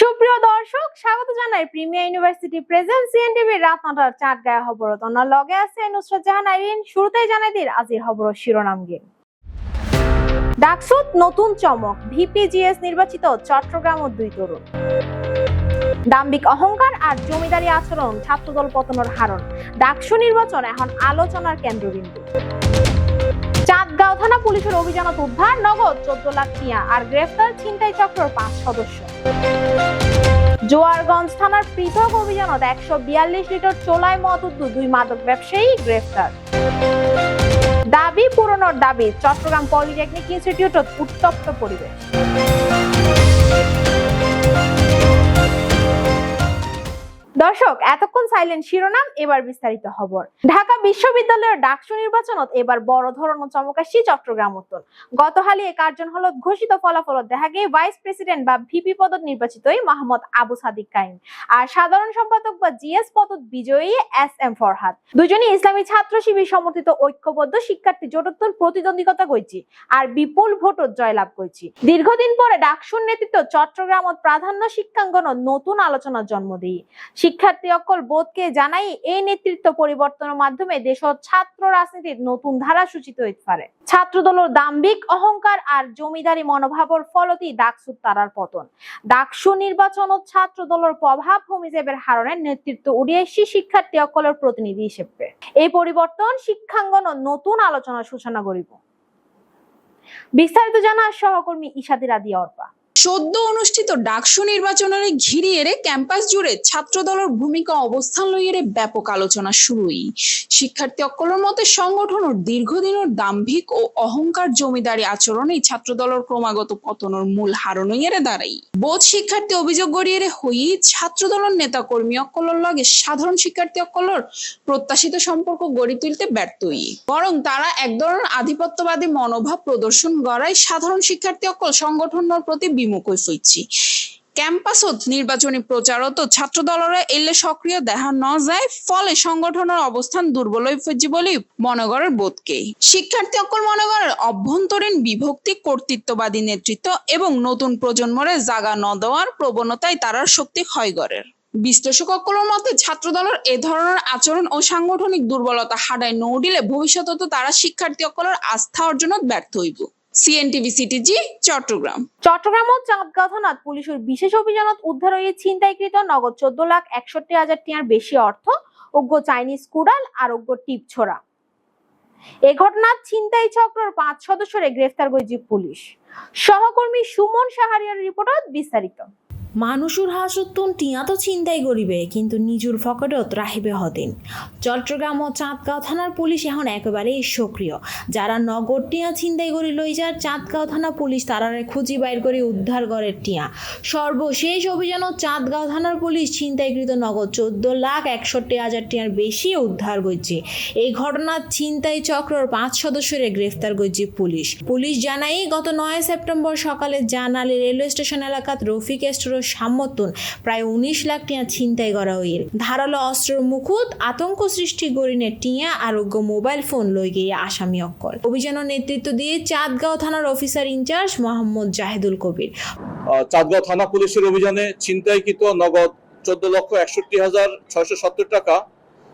সুপ্রিয় দর্শক, স্বাগত জানাই প্রিমিয়ার ইউনিভার্সিটি প্রেজেন্ট সিএনটিভি রাত নটার চার গায়ে খবর অন্য লগে আছে নুসরাত জাহান আইরিন। শুরুতেই জানাই দিন আজির খবর শিরোনাম গিয়ে। ডাকসুত নতুন চমক, ভিপিজিএস নির্বাচিত চট্টগ্রাম ও দুই তরুণ। দাম্বিক অহংকার আর জমিদারি আচরণ ছাত্রদল পতনের হারণ। ডাকসু নির্বাচন এখন আলোচনার কেন্দ্রবিন্দু। চাঁদগাঁও থানা পুলিশের অভিযানত উদ্ধার, নগদ চোদ্দ লাখ টিয়া। আর গ্রেফতার ছিনতাই চক্রের পাঁচ সদস্য। জোয়ারগঞ্জ থানার পৃথক অভিযানত একশো বিয়াল্লিশ লিটার চোলায় মত দুই মাদক ব্যবসায়ী গ্রেফতার। দাবি পূরণের দাবি, চট্টগ্রাম পলিটেকনিক ইনস্টিটিউটত উত্তপ্ত পরিবেশ। দর্শক, এতক্ষণ সাইলেন্ট শিরোনাম, এবার বিস্তারিত খবর। ঢাকা বিশ্ববিদ্যালয়ের ডাকসু নির্বাচনত এবার বড় ধরনের চমক আসছে চট্টগ্রাম উত্তর। গত হালি এ কার্জন হলত ঘোষিত ফলাফলত দেখা গিয়ে ভাইস প্রেসিডেন্ট বা ভিপি পদত নির্বাচিত মোহাম্মদ আবু সাদিক কাইম আর সাধারণ সম্পাদক বা জিএস পদত বিজয়ী এস এম ফরহাদ। দুজনই ইসলামী ছাত্র শিবির সমর্থিত ঐক্যবদ্ধ শিক্ষার্থী জোটত্তর প্রতিদ্বন্দ্বিতা করছি আর বিপুল ভোটত জয়লাভ করছি দীর্ঘদিন পরে ডাকসুর নেতৃত্ব চট্টগ্রামত প্রাধান্য শিক্ষাঙ্গন নতুন আলোচনার জন্ম দিয়ে শিক্ষার্থী অকল বোধকে জানাই এই নেতৃত্ব পরিবর্তনের মাধ্যমে দেশত ছাত্র রাজনীতির নতুন ধারা সূচিত হইতে পারে। ছাত্রদলের দাম্ভিক অহংকার আর জমিদারি মনোভাবর ফলতেই ডাকসুর তারার পতন। ডাকসু নির্বাচন ছাত্র দলের প্রভাব হিসেবে হারণে নেতৃত্ব উড়িয়েছি শিক্ষার্থী অকলের প্রতিনিধি হিসেবে। এই পরিবর্তন শিক্ষাঙ্গন নতুন আলোচনার সূচনা করিব। বিস্তারিত জানা সহকর্মী ইশাদি রাদিয়া অর্পা। সদ্য অনুষ্ঠিত ডাকসু নির্বাচনের ঘিরিয়ে ক্যাম্পাস জুড়ে ছাত্রদলের ভূমিকা অবস্থান লইয়ে ব্যাপক আলোচনা শুরুই। শিক্ষার্থী অকলের মতে সংগঠনের দীর্ঘদিনের দাম্ভিক ও অহংকার জমিদারি আচরণেই ছাত্রদলের ক্রমাগত পতনের মূল হারণ ইয়েরে দাঁড়াই। বোধ শিক্ষার্থী অভিযোগ গড়িয়ে রে হই ছাত্রদলের নেতা কর্মী অকলের লগে সাধারণ শিক্ষার্থী অকলের প্রত্যাশিত সম্পর্ক গড়ে তুলতে ব্যর্থই। বরং তারা এক ধরনের আধিপত্যবাদী মনোভাব প্রদর্শন করায় সাধারণ শিক্ষার্থী অকল সংগঠনের প্রতি হয়ে ফইছি ক্যাম্পাসত নির্বাচনী প্রচারত ছাত্র দলরা এলে সক্রিয় দেখা ন যায়, ফলে সংগঠনের অবস্থান দুর্বল হয়ে ফেজি বলে বোধকে। শিক্ষার্থী অকল মনগরের অভ্যন্তরীণ বিভক্তি, কর্তৃত্ববাদী নেতৃত্ব এবং নতুন প্রজন্মরে জাগা ন দেওয়ার প্রবণতায় তারার শক্তি ক্ষয়গরের। বিশ্লেষক অকলের মতে ছাত্রদলের এ ধরনের আচরণ ও সাংগঠনিক দুর্বলতা হাডায় নৌ দিলে ভবিষ্যতে তারা শিক্ষার্থী অকলের আস্থা অর্জনত ব্যর্থ হইব। সিএনটিভি সিটিজি চট্টগ্রাম চট্টগ্রাম ও চাঁদগাঁও থানাত পুলিশের বিশেষ অভিযানত উদ্ধার হয়ে ছিনতাইকৃত নগদ চোদ্দ লাখ একষট্টি হাজার টিয়ার বেশি অর্থ, অজ্ঞ চাইনিজ কুড়াল, আর অজ্ঞ টিপ ছোড়া। এ ঘটনার ছিনতাই চক্রের পাঁচ সদস্যরে গ্রেফতার করেছে পুলিশ। সহকর্মী সুমন সাহারিয়ার রিপোর্টত বিস্তারিত। মানুষুর হাসুত্তুন টিয়া তো চিন্তাই করিবে, কিন্তু নিজুর ফকটত রাহিবে হদিন চট্টগ্রাম ও চাঁদগাঁও থানার পুলিশ এখন একেবারেই সক্রিয়। যারা নগর টিয়া চিন্তাই করি লই যার চাঁদগাঁও থানা পুলিশ তারারে খুঁজি বাইর করে উদ্ধার করে টিয়া। সর্বশেষ অভিযানত চাঁদগাঁও থানার পুলিশ ছিনতাইকৃত নগদ চোদ্দ লাখ একষট্টি হাজার টিয়ার বেশি উদ্ধার করছে। এই ঘটনার ছিনতাই চক্রর পাঁচ সদস্যরে গ্রেফতার করছে পুলিশ। পুলিশ জানাই গত নয় সেপ্টেম্বর সকালে জানালে রেলওয়ে স্টেশন এলাকাত রফিক স্টোরের সামর্থন প্রায় উনিশ লাখ টিয়া ছিনতাই করা হইল। ধারালো অস্ত্রের মুখুত আতঙ্ক সৃষ্টি গরিনে টিয়া আরোগ্য মোবাইল ফোন লই গিয়ে আসামি অক্কল। অভিযানের নেতৃত্ব দিয়ে চাঁদগাঁও থানার officer in charge Mohammad Jahedul Kabir. Chandgaon থানা পুলিশের অভিযানে ছিনতাইকৃত নগদ চোদ্দ লক্ষ একষট্টি হাজার ছয়শো সত্তর টাকা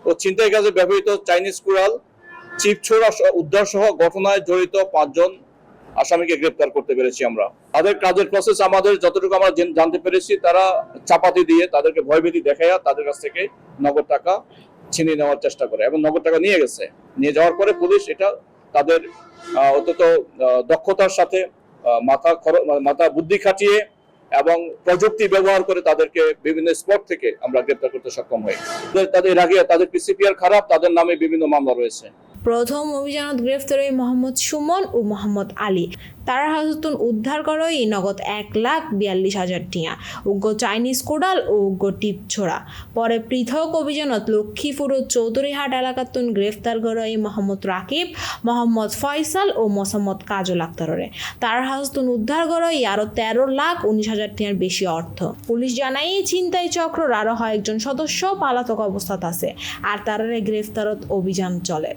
ও ছিনতাই কাজে ব্যবহৃত চাইনিজ কুড়াল চিপ ছোড়া উদ্ধার সহ ঘটনায় জড়িত পাঁচজন আসামিকে গ্রেপ্তার করতে পেরেছি আমরা। তাদের কাজের প্রসেস আমাদের যতটুকু আমরা জানতে পেরেছি, তারা চাপাতি দিয়ে তাদেরকে ভয়ভীতি দেখাইয়া তাদের কাছ থেকে নগদ টাকা ছিনিয়ে নেওয়ার চেষ্টা করে এবং নগদ টাকা নিয়ে গেছে। নিয়ে যাওয়ার পরে পুলিশ এটা তাদের অত্যন্ত দক্ষতার সাথে মাথা মাথা বুদ্ধি খাটিয়ে এবং প্রযুক্তি ব্যবহার করে তাদেরকে বিভিন্ন স্পট থেকে আমরা গ্রেপ্তার করতে সক্ষম হই। তাদের- তাদের এর আগে তাদের পিসিপিআর খারাপ, তাদের নামে বিভিন্ন মামলা রয়েছে। প্রথম অভিযানত গ্রেফতার হয়ে মোহাম্মদ সুমন ও মোহাম্মদ আলী। তারা হাজতুন উদ্ধার করো এই নগদ এক লাখ বিয়াল্লিশ হাজার টিয়া, উগ্র চাইনিজ কোডাল ও উগ্র টিপ ছোড়া। পরে পৃথক অভিযানত লক্ষ্মীপুর ও চৌধুরীহাট এলাকাতুন গ্রেফতার করো এই মোহাম্মদ রাকিব, মোহাম্মদ ফয়সাল ও মোসাম্মদ কাজল আক্তাররে। তার হাজতুন উদ্ধার করো এই আরও তেরো লাখ উনিশ হাজার টিয়ার বেশি অর্থ। পুলিশ জানাই এই ছিনতাই চক্রর আরও একজন সদস্য পালাতক অবস্থাত আছে, আর তারারে গ্রেফতারত অভিযান চলে।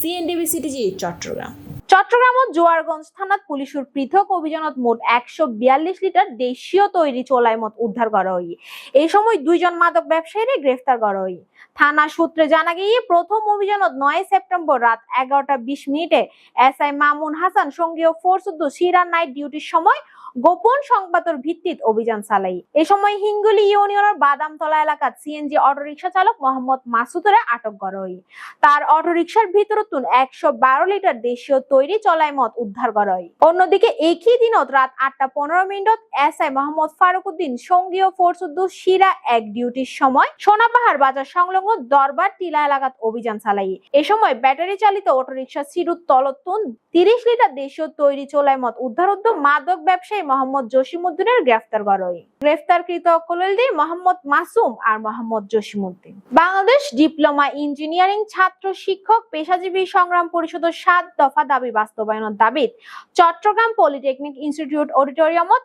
CNDB CTG Chittagong. চট্টগ্রাম ও জোয়ারগঞ্জ থানাত পুলিশের পৃথক অভিযানত মোট একশো বিয়াল্লিশ লিটার দেশীয় তৈরি চোলাই মদ উদ্ধার করা হয়। এই সময় দুইজন মাদক ব্যবসায়ীরে গ্রেফতার করা হয়। থানা সূত্রে জানা গিয়ে প্রথম অভিযানত নয় সেপ্টেম্বর রাত এগারোটা বিশ মিনিটে এস আই মামুন হাসান সঙ্গীয় ফোর্স উদ্দু সিরান নাইট ডিউটির সময় গোপন সংবাদের ভিত্তিত অভিযান চালাই। এ সময় হিঙ্গুলি ইউনিয়নের বাদামতলা এলাকাত সিএনজি অটোরিকশা চালক মোহাম্মদ মাসুদরে আটক করা হয় তার অটোরিকশার ভিতরতুন একশো বারো লিটার দেশীয় তৈরি চলাই মদ উদ্ধার করা হয় অন্যদিকে একই দিনত রাত আটটা পনেরো মিনিটত এস আই মোহাম্মদ ফারুক উদ্দিন সঙ্গীয় ফোর্স সিরা এক ডিউটির সময় সোনাপাহাড় বাজার সংলগ্ন দরবার টিলা এলাকাত অভিযান চালাই। এ সময় ব্যাটারি চালিত অটোরিকশা সিরুত তলতুন তিরিশ লিটার দেশীয় তৈরি চলাই মদ উদ্ধার উদ্যোগ মাদক ব্যবসায়ী মোহাম্মদ জসিমুদ্দিনের গ্রেফতার করা হয় গ্রেফতারকৃত কলিলদি মোহাম্মদ মাসুম আর মোহাম্মদ জসিমুদ্দিন বাংলাদেশ ডিপ্লোমা ইঞ্জিনিয়ারিং ছাত্র শিক্ষক পেশাজীবী সংগ্রাম পরিষদের সাত দফা দাবি বাস্তবায়নের দাবিত চট্টগ্রাম পলিটেকনিক ইনস্টিটিউট অডিটোরিয়ামত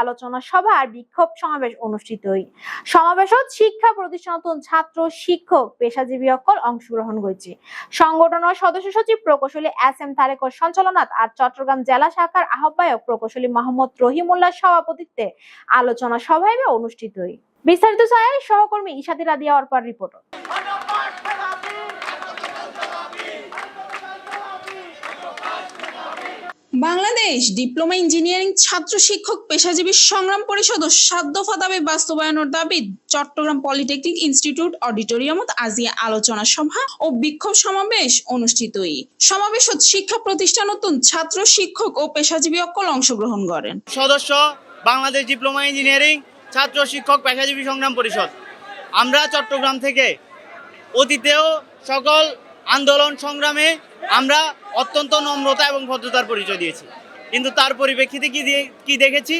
আলোচনা সভা আর বিক্ষোভ সমাবেশ অনুষ্ঠিত হয় সমাবেশত শিক্ষা প্রতিষ্ঠানতন ছাত্র শিক্ষক পেশাজীবী অকল অংশগ্রহণ করেছে সংগঠনের সদস্য সচিব প্রকৌশলী এস এম তারেকর সঞ্চালনাত আর চট্টগ্রাম জেলা শাখার আহ্বায়ক প্রকৌশলী মোহাম্মদ রহিমুল্লাহ সভাপতিত্বে আলোচনা সভায় অনুষ্ঠিত হয়। বিস্তারিত চায় সহকর্মী ইশাদি রাদিয়া অর্পার রিপোর্ট বাংলাদেশ ডিপ্লোমা ইঞ্জিনিয়ারিং ছাত্র শিক্ষক পেশাজীবী সংগ্রাম পরিষদ ও সাত দফা দাবি বাস্তবায়নের দাবি চট্টগ্রাম পলিটেকনিক ইনস্টিটিউট অডিটোরিয়ামত আজি আলোচনা সভা ও বিক্ষোভ সমাবেশ অনুষ্ঠিত হই সমাবেশত শিক্ষা প্রতিষ্ঠান নতুন ছাত্র শিক্ষক ও পেশাজীবী অকল অংশগ্রহণ করেন। সদস্য বাংলাদেশ ডিপ্লোমা ইঞ্জিনিয়ারিং ছাত্র শিক্ষক পেশাজীবী সংগ্রাম পরিষদ। আমরা চট্টগ্রাম থেকে অতীতেও সকল আন্দোলন সংগ্রামে আমরা অত্যন্ত নম্রতা এবং ভদ্রতার পরিচয় দিয়েছি। কিন্তু তার পরিপ্রেক্ষিতে কি কি দেখেছি?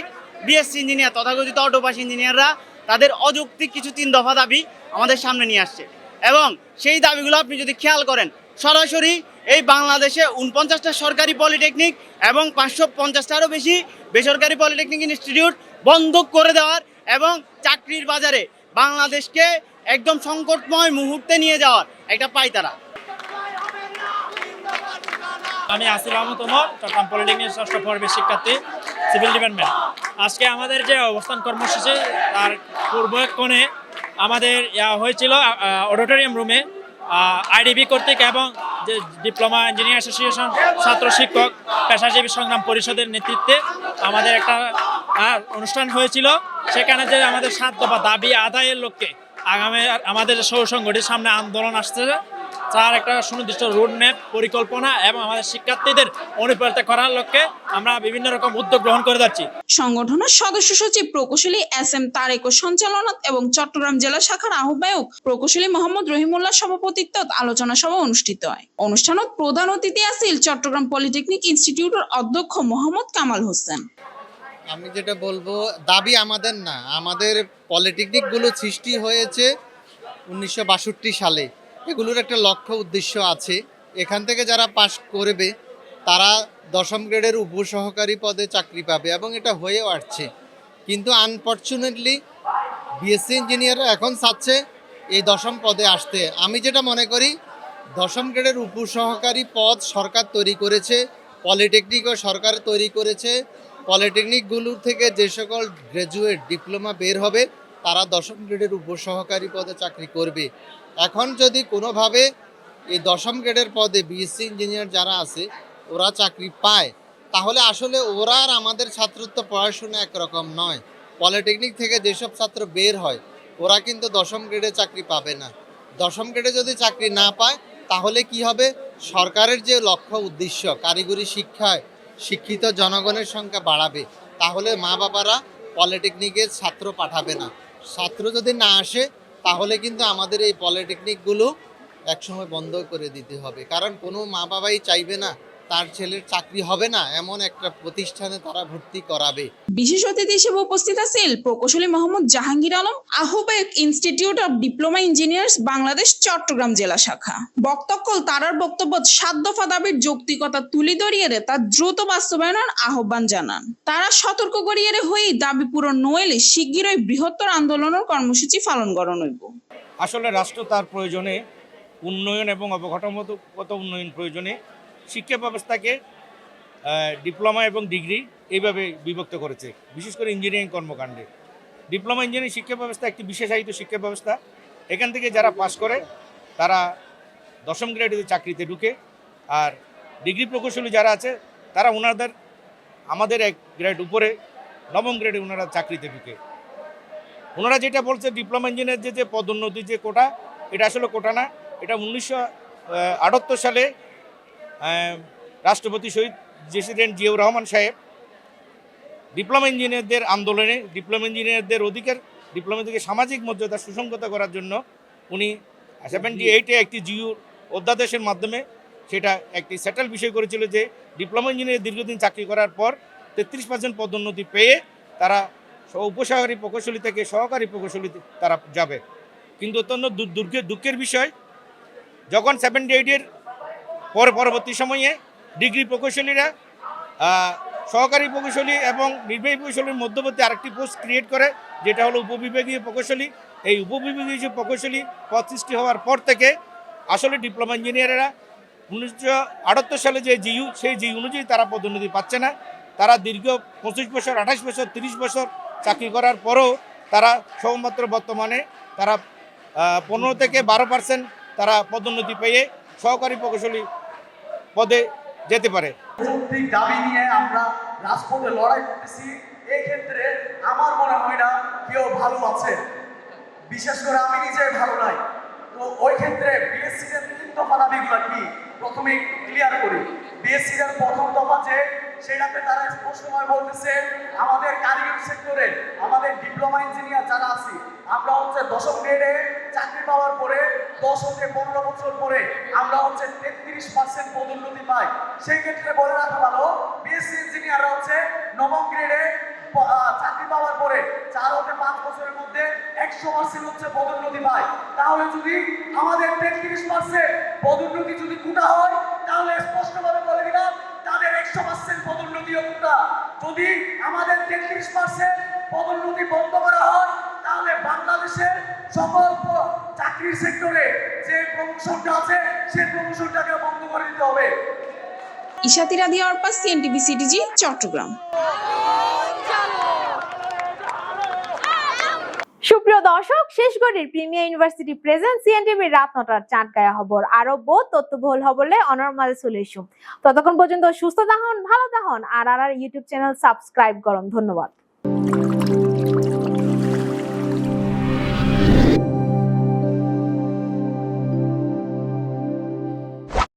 বিএসসি ইঞ্জিনিয়ার তথাকথিত অটোপাস ইঞ্জিনিয়াররা তাদের অযৌক্তিক কিছু তিন দফা দাবি আমাদের সামনে নিয়ে আসছে। এবং সেই দাবিগুলো আপনি যদি খেয়াল করেন, সরাসরি এই বাংলাদেশে উনপঞ্চাশটা সরকারি পলিটেকনিক এবং পাঁচশো পঞ্চাশটারও বেশি বেসরকারি পলিটেকনিক ইনস্টিটিউট বন্ধ করে দেওয়ার এবং চাকরির বাজারে বাংলাদেশকে একদম সংকটময় মুহূর্তে নিয়ে যাওয়ার একটা পায়তারা আমি আসিল আহমদ ওমর, চট্টগ্রাম পলিটেকনিক ষষ্ঠ পর্বের শিক্ষার্থী, সিভিল ডিপার্টমেন্ট। আজকে আমাদের যে অবস্থান কর্মসূচি, তার পূর্বক্ষণে আমাদের ইয়া হয়েছিল অডিটোরিয়াম রুমে আইডিবি কর্তৃক এবং যে ডিপ্লোমা ইঞ্জিনিয়ার অ্যাসোসিয়েশন ছাত্র শিক্ষক, পেশাজীবী সংগ্রাম পরিষদের নেতৃত্বে আমাদের একটা অনুষ্ঠান হয়েছিল। সেখানে যে আমাদের সাত বা দাবি আদায়ের লক্ষ্যে আগামী, আমাদের সংগঠিত সামনে আন্দোলন আসছে তার একটা সুনির্দিষ্ট রোড ম্যাপ পরিকল্পনা এবং আমাদের শিক্ষার্থীদের অনুপ্রাণিত করার লক্ষ্যে আমরা বিভিন্ন রকম উদ্যোগ গ্রহণ করে যাচ্ছি। সংগঠনের সদস্য সচিব প্রকৌশলী এস এম তারেক সঞ্চালনাত এবং চট্টগ্রাম জেলা শাখার আহ্বায়ক প্রকৌশলী মোহাম্মদ রহিমুল্লাহ সভাপতিত্বত আলোচনা সভা অনুষ্ঠিত হয়। অনুষ্ঠানত প্রধান অতিথি আছিল চট্টগ্রাম পলিটেকনিক ইনস্টিটিউটের অধ্যক্ষ মোহাম্মদ কামাল হোসেন। আমি যেটা বলব দাবি আমাদের না। আমাদের পলিটেকনিকগুলো সৃষ্টি হয়েছে উনিশশো বাষট্টি সালে। এগুলোর একটা লক্ষ্য উদ্দেশ্য আছে। এখান থেকে যারা পাশ করবে, তারা দশম গ্রেডের উপসহকারী পদে চাকরি পাবে এবং এটা হয়েও আসছে। কিন্তু আনফর্চুনেটলি বিএসসি ইঞ্জিনিয়ার এখন চাচ্ছে এই দশম পদে আসতে। আমি যেটা মনে করি, দশম গ্রেডের উপসহকারী পদ সরকার তৈরি করেছে, পলিটেকনিকও সরকার তৈরি করেছে। পলিটেকনিকগুলোর থেকে যে সকল গ্র্যাজুয়েট ডিপ্লোমা বের হবে, তারা দশম গ্রেডের উপসহকারী পদে চাকরি করবে। এখন যদি কোনোভাবে এই দশম গ্রেডের পদে বিএসসি ইঞ্জিনিয়ার যারা আছে, ওরা চাকরি পায়, তাহলে আসলে ওরা আর আমাদের ছাত্রত্ব পড়াশোনা একরকম নয়। পলিটেকনিক থেকে যেসব ছাত্র বের হয়, ওরা কিন্তু দশম গ্রেডে চাকরি পাবে না। দশম গ্রেডে যদি চাকরি না পায়, তাহলে কি হবে? সরকারের যে লক্ষ্য উদ্দেশ্য, কারিগরি শিক্ষায় শিক্ষিত জনগণের সংখ্যা বাড়াবে, তাহলে মা বাবারা পলিটেকনিকের ছাত্র পাঠাবে না। ছাত্র যদি না আসে তাহলে কিন্তু আমাদের এই পলিটেকনিকগুলো একসময় বন্ধ করে দিতে হবে। কারণ কোনো মা বাবাই চাইবে না তার ছেলের চাকরি হবে না এমন একটা প্রতিষ্ঠানে তারা ভর্তি করাবে। বিশেষ অতিথি হিসেবে উপস্থিত আছিল প্রকৌশলী মোহাম্মদ জাহাঙ্গীর আলম আহ্বায়ক institute of diploma engineers Bangladesh Chittagong জেলা শাখা। বক্তব্য তারার বক্তব্য সাত দফা দাবির যৌক্তিকতা তুলি ধরিয়ে তা দ্রুত বাস্তবায়নের আহ্বান জানান। তারা সতর্ক করিয়ে হয়ে দাবি পূরণ নইলে শিগগিরই বৃহত্তর আন্দোলনের কর্মসূচি পালন করা হইব। আসলে রাষ্ট্র তার প্রয়োজনে উন্নয়ন এবং অবকাঠামোগত উন্নয়ন প্রয়োজনে শিক্ষা ব্যবস্থাকে ডিপ্লোমা এবং ডিগ্রি এইভাবে বিভক্ত করেছে, বিশেষ করে ইঞ্জিনিয়ারিং কর্মকাণ্ডে। ডিপ্লোমা ইঞ্জিনিয়ারিং শিক্ষা ব্যবস্থা একটি বিশেষায়িত শিক্ষা ব্যবস্থা। এখান থেকে যারা পাশ করে, তারা দশম গ্রেডে চাকরিতে ঢুকে, আর ডিগ্রি প্রকৌশলী যারা আছে, তারা ওনাদের আমাদের এক গ্রেড উপরে, নবম গ্রেডে ওনারা চাকরিতে ঢুকে। ওনারা যেটা বলছে, ডিপ্লোমা ইঞ্জিনিয়ার যে পদোন্নতি যে কোটা, এটা আসলে কোটা না, এটা উনিশশো আটাত্তর সালে রাষ্ট্রপতি শহীদ প্রেসিডেন্ট জিয়াউর রহমান সাহেব, ডিপ্লোমা ইঞ্জিনিয়ারদের আন্দোলনে, ডিপ্লোমা ইঞ্জিনিয়ারদের অধিকার, ডিপ্লোমা থেকে সামাজিক মর্যাদা সুসংগত করার জন্য উনি সেভেন্টি এইটে একটি জিউ অধ্যাদেশের মাধ্যমে সেটা একটি সেটেল বিষয় করেছিল যে ডিপ্লোমা ইঞ্জিনিয়ার দীর্ঘদিন চাকরি করার পর তেত্রিশ পার্সেন্ট পদোন্নতি পেয়ে তারা উপসহকারী প্রকৌশলী থেকে সহকারী প্রকৌশলী তারা যাবে। কিন্তু অত্যন্ত দুর্গের দুঃখের বিষয়, যখন সেভেন্টি এইটের পর পরবর্তী সময়ে ডিগ্রি প্রকৌশলীরা সহকারী প্রকৌশলী এবং নির্বাহী প্রকৌশলীর মধ্যবর্তী আরেকটি পোস্ট ক্রিয়েট করে, যেটা হলো উপবিভাগীয় প্রকৌশলী। এই উপবিভাগীয় যে প্রকৌশলী পদ সৃষ্টি হওয়ার পর থেকে আসলে ডিপ্লোমা ইঞ্জিনিয়ারেরা উনিশশো আটাত্তর সালে যে জিইউ সেই জিইউ অনুযায়ী তারা পদোন্নতি পাচ্ছে না। তারা দীর্ঘ পঁচিশ বছর, আঠাশ বছর, তিরিশ বছর চাকরি করার পরও তারা সবমাত্র বর্তমানে তারা পনেরো থেকে বারো পার্সেন্ট তারা পদোন্নতি পেয়ে সহকারী প্রকৌশলী পদে যেতে পারে। যৌক্তিক দাবি নিয়ে আমরা রাজপথে লড়াই করতেছি। এই ক্ষেত্রে আমার মনে হয় না কেউ ভালো আছে। বিশেষ করে আমি নিজে ভালো নাই। তো ওই ক্ষেত্রে বিএসসি এর তিন দফা দাবিগুলো কি? প্রথমে ক্লিয়ার করি। বিএসসি এর প্রথম দফা যে, সেটাতে তারা স্পষ্টভাবে বলতেছে, আমাদের কারিগরি সেক্টরে আমাদের ডিপ্লোমা ইঞ্জিনিয়ার যারা আছি, আমরা হচ্ছে দশম গ্রেডে চাকরি পাওয়ার পরে, দশ হতে পনেরো বছর পরে আমরা হচ্ছে তেত্রিশ পার্সেন্ট পদোন্নতি পাই। সেই ক্ষেত্রে বলে রাখা ভালো বিএসসি ইঞ্জিনিয়াররা হচ্ছে নবম গ্রেডে চাকরি পাওয়ার পরে চার হতে পাঁচ বছরের মধ্যে একশো পার্সেন্ট হচ্ছে পদোন্নতি পায়। তাহলে যদি আমাদের তেত্রিশ পার্সেন্ট পদোন্নতি যদি কোটা হয়, তাহলে স্পষ্টভাবে বলে দিলাম, তাদের একশো পার্সেন্ট পদোন্নতিও কোটা যদি আমাদের তেত্রিশ পার্সেন্ট পদোন্নতি বন্ধ করা হয়, তাহলে বাংলাদেশের সকল প- চাকরির সেক্টরে যে প্রমোশনটা আছে সেই প্রমোশনটাকে বন্ধ করে দিতে হবে। ইশাতিরা দিয়ে অর্পা সিএনটিভি সিটিজি চট্টগ্রাম। সুপ্রিয় দর্শক শেষ গড়ির প্রিমিয়ার ইউনিভার্সিটি প্রেজেন্ট সিএনটিভির রাত নটার চাঁদ গায়া খবর। আরও বহুত তথ্যবহুল হবলে অনর্মাল চলে ততক্ষণ পর্যন্ত সুস্থ থাকুন ভালো থাকুন আর আর ইউটিউব চ্যানেল সাবস্ক্রাইব করুন। ধন্যবাদ।